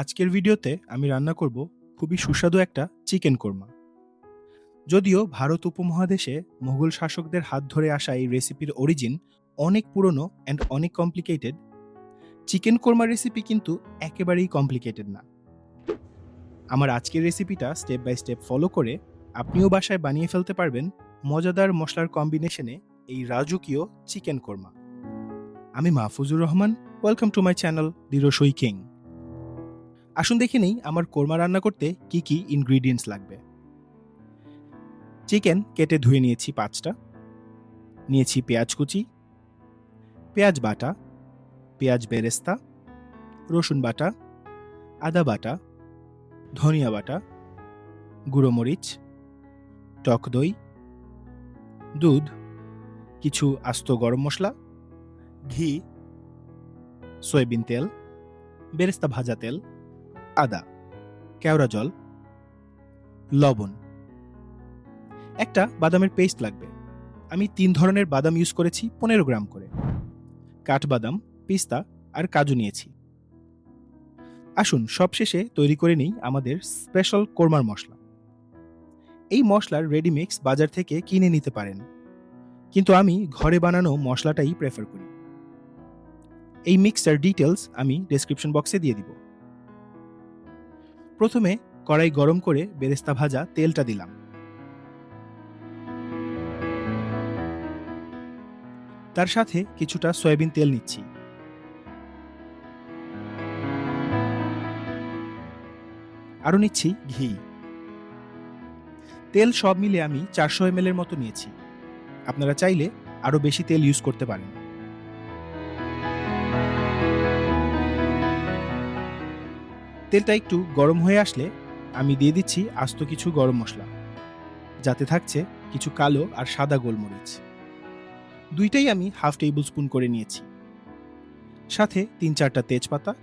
আজকের ভিডিওতে আমি রান্না করব খুবই সুস্বাদু একটা চিকেন কোরমা। যদিও ভারত উপমহাদেশে মুঘল শাসকদের হাত ধরে আসা এই রেসিপির অরিজিন অনেক পুরনো অ্যান্ড অনেক কমপ্লিকেটেড চিকেন কোরমা রেসিপি কিন্তু একেবারেই কমপ্লিকেটেড না। আমার আজকের রেসিপিটা স্টেপ বাই স্টেপ ফলো করে আপনিও বাসায় বানিয়ে ফেলতে পারবেন মজাদার মশলার কম্বিনেশনে এই রাজকীয় চিকেন কোরমা। আমি Mahfuzur Rahman welcome to my channel the Rasoi king আসুন দেখে নেই আমার কোরমা রান্না করতে কি কি ইনগ্রিডিয়েন্টস লাগবে। চিকেন কেটে ধুয়ে নিয়েছি পাঁচটা। নিয়েছি পেঁয়াজ কুচি, পেঁয়াজ বাটা, পেঁয়াজ বেরেস্তা, রসুন বাটা, আদা বাটা, ধনিয়া বাটা, গুঁড়ো মরিচ, টক দই, দুধ, কিছু আস্ত গরম মশলা, ঘি, সয়াবিন তেল, বেরেস্তা ভাজা তেল আদা, কেওড়া জল, লবণ। একটা বাদামের পেস্ট লাগবে। আমি তিন ধরনের বাদাম ইউজ করেছি পনেরো গ্রাম করে। কাঠবাদাম, পিস্তা আর কাজু নিয়েছি। আসুন, সবশেষে তৈরি করে নিই আমাদের স্পেশাল কোরমার মশলা। এই মশলার রেডি মিক্স বাজার থেকে কিনে নিতে পারেন। কিন্তু আমি ঘরে বানানো মশলাটাই প্রেফার করি। এই মিক্সটার ডিটেলস আমি ডেসক্রিপশন বক্সে দিয়ে দিব। প্রথমে কড়াই গরম করে বেরেস্তা ভাজা তেলটা দিলাম। তার সাথে কিছুটা সয়াবিন তেল নিচ্ছি। আরও নিচ্ছি ঘি। তেল সব মিলে আমি চারশো এম এর মতো নিয়েছি। আপনারা চাইলে আরও বেশি তেল ইউজ করতে পারেন। তেলটা একটু গরম হয়ে আসলে আমি দিয়ে দিচ্ছি আস্ত কিছু গরম মশলা। যাতে থাকছে কিছু কালো আর সাদা গোলমরিচ। দুইটাই আমি হাফ টেবিল স্পুন করে নিয়েছি। সাথে তিন চারটা তেজপাতা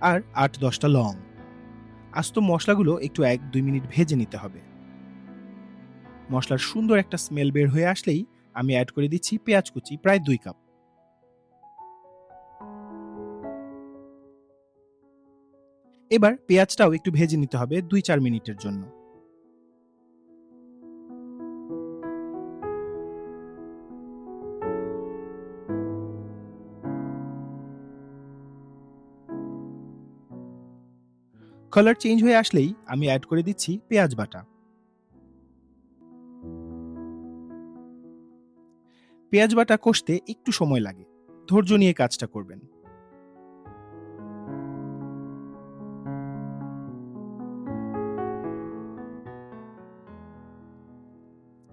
আর আট দশটা লং। আস্ত মশলাগুলো একটু এক দুই মিনিট ভেজে নিতে হবে। মশলার সুন্দর একটা স্মেল বের হয়ে আসলেই আমি অ্যাড করে দিচ্ছি পেঁয়াজ কুচি, প্রায় দুই কাপ। এবার পেঁয়াজটাও একটু ভেজে নিতে হবে দুই চার মিনিটের জন্য। কালার চেঞ্জ হয়ে আসলেই আমি অ্যাড করে দিচ্ছি পেঁয়াজ বাটা। পেঁয়াজ বাটা কষতে একটু সময় লাগে। ধৈর্য নিয়ে কাজটা করবেন।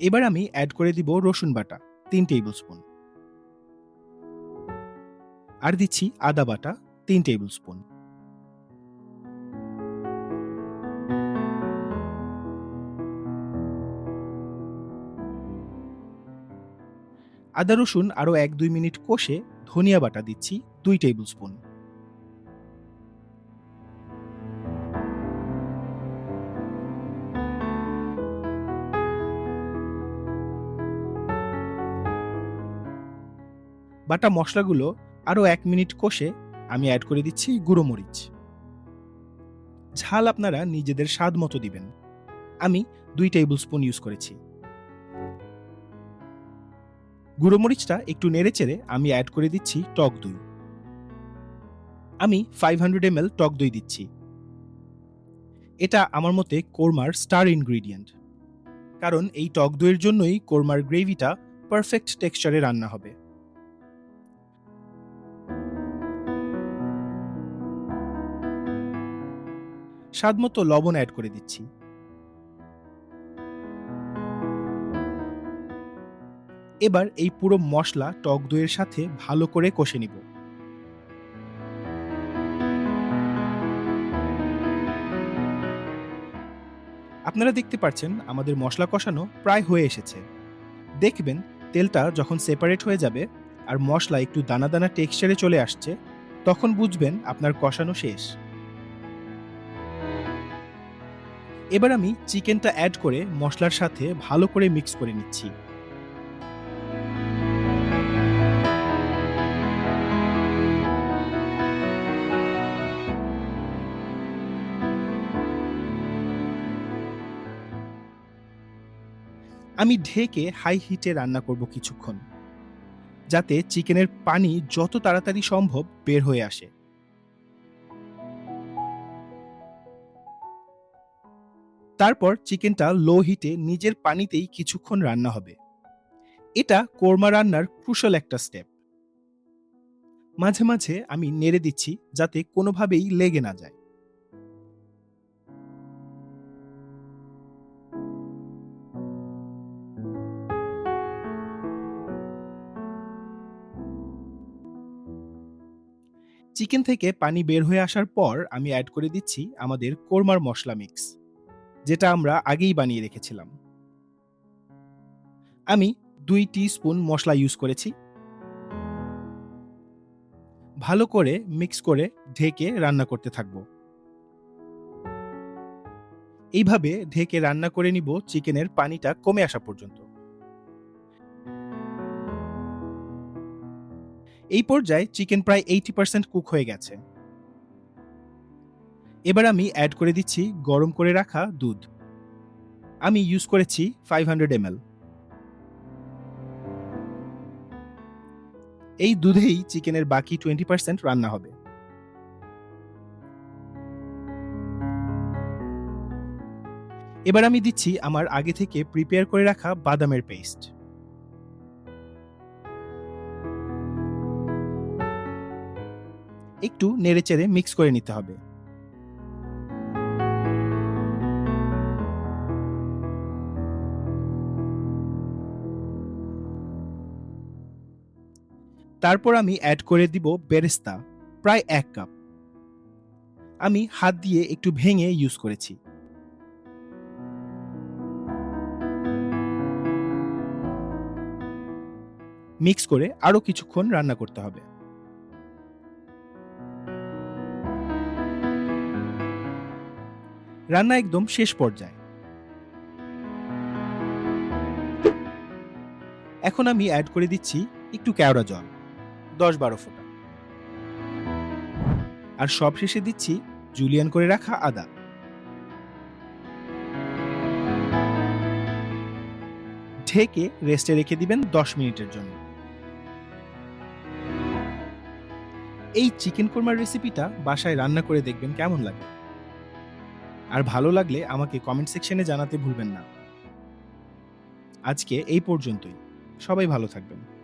এবার আমি অ্যাড করে দিব রসুন বাটা, তিন টেবিল স্পুন আর দিচ্ছি আদা বাটা, তিন টেবিল স্পুন আদা রসুন আরও এক দুই মিনিট কষে ধনিয়া বাটা দিচ্ছি, দুই টেবিল স্পুন বাটা মশলাগুলো আরও এক মিনিট কষে আমি অ্যাড করে দিচ্ছি গুঁড়ো মরিচ। ঝাল আপনারা নিজেদের স্বাদ মতো দিবেন। আমি দুই টেবিল স্পুন ইউজ করেছি। গুঁড়ো মরিচটা একটু নেড়ে চেড়ে আমি অ্যাড করে দিচ্ছি টক দই। আমি ফাইভ হান্ড্রেড এম টক দই দিচ্ছি। এটা আমার মতে কোরমার স্টার ইনগ্রিডিয়েন্ট কারণ এই টক দইয়ের জন্যই কোরমার গ্রেভিটা পারফেক্ট টেক্সচারে রান্না হবে। স্বাদমতো লবণ অ্যাড করে দিচ্ছি। এবার এই পুরো মশলা টক দইয়ের সাথে ভালো করে কষে নিব। আপনারা দেখতে পাচ্ছেন আমাদের মশলা কষানো প্রায় হয়ে এসেছে। দেখবেন তেলটা যখন সেপারেট হয়ে যাবে আর মশলা একটু দানা দানা টেক্সচারে চলে আসছে, তখন বুঝবেন আপনার কষানো শেষ। এবার আমি চিকেনটা অ্যাড করে মশলার সাথে ভালো করে মিক্স করে নিচ্ছি। আমি ঢেকে হাই হিটে রান্না করব কিছুক্ষণ, যাতে চিকেনের পানি যত তাড়াতাড়ি সম্ভব বের হয়ে আসে। তারপর চিকেনটা লো হিটে নিজের পানিতেই কিছুক্ষণ রান্না হবে। এটা কোরমা রান্নার ক্রুশাল একটা স্টেপ মাঝে মাঝে আমি নেড়ে দিচ্ছি যাতে কোনোভাবেই লেগে না যায়। চিকেন থেকে পানি বের হয়ে আসার পর আমি অ্যাড করে দিচ্ছি আমাদের কোরমার মশলা মিক্স যেটা আমরা আগেই বানিয়ে রেখেছিলাম। আমি দুই স্পুন মশলা ইউজ করেছি। ভালো করে মিক্স করে ঢেকে রান্না করতে থাকব। এইভাবে ঢেকে রান্না করে নিব চিকেনের পানিটা কমে আসা পর্যন্ত। এই পর্যায়ে চিকেন প্রায় এইটি পার্সেন্ট কুক হয়ে গেছে। এবার আমি অ্যাড করে দিচ্ছি গরম করে রাখা দুধ। আমি ইউজ করেছি ফাইভ হান্ড্রেড এম এই দুধেই চিকেনের বাকি টোয়েন্টি পার্সেন্ট রান্না হবে। এবার আমি দিচ্ছি আমার আগে থেকে প্রিপেয়ার করে রাখা বাদামের পেস্ট একটু নেড়েচেড়ে মিক্স করে নিতে হবে। তারপর আমি অ্যাড করে দিব বেরেস্তা প্রায় এক কাপ আমি হাত দিয়ে একটু ভেঙে ইউজ করেছি। মিক্স করে আরও কিছুক্ষণ রান্না করতে হবে। রান্না একদম শেষ পর্যায়ে। এখন আমি অ্যাড করে দিচ্ছি একটু কেওড়া জল। দশ বারো ফোঁটা। আর সবশেষে দিচ্ছি জুলিয়ান করে রাখা আদা। ঢেকে রেস্টে রেখে দিবেন দশ মিনিটের জন্য। এই চিকেন কোরমার রেসিপিটা বাসায় রান্না করে দেখবেন কেমন লাগে। আর ভালো লাগলে আমাকে কমেন্ট সেকশনে জানাতে ভুলবেন না। আজকে এই পর্যন্তই। সবাই ভালো থাকবেন।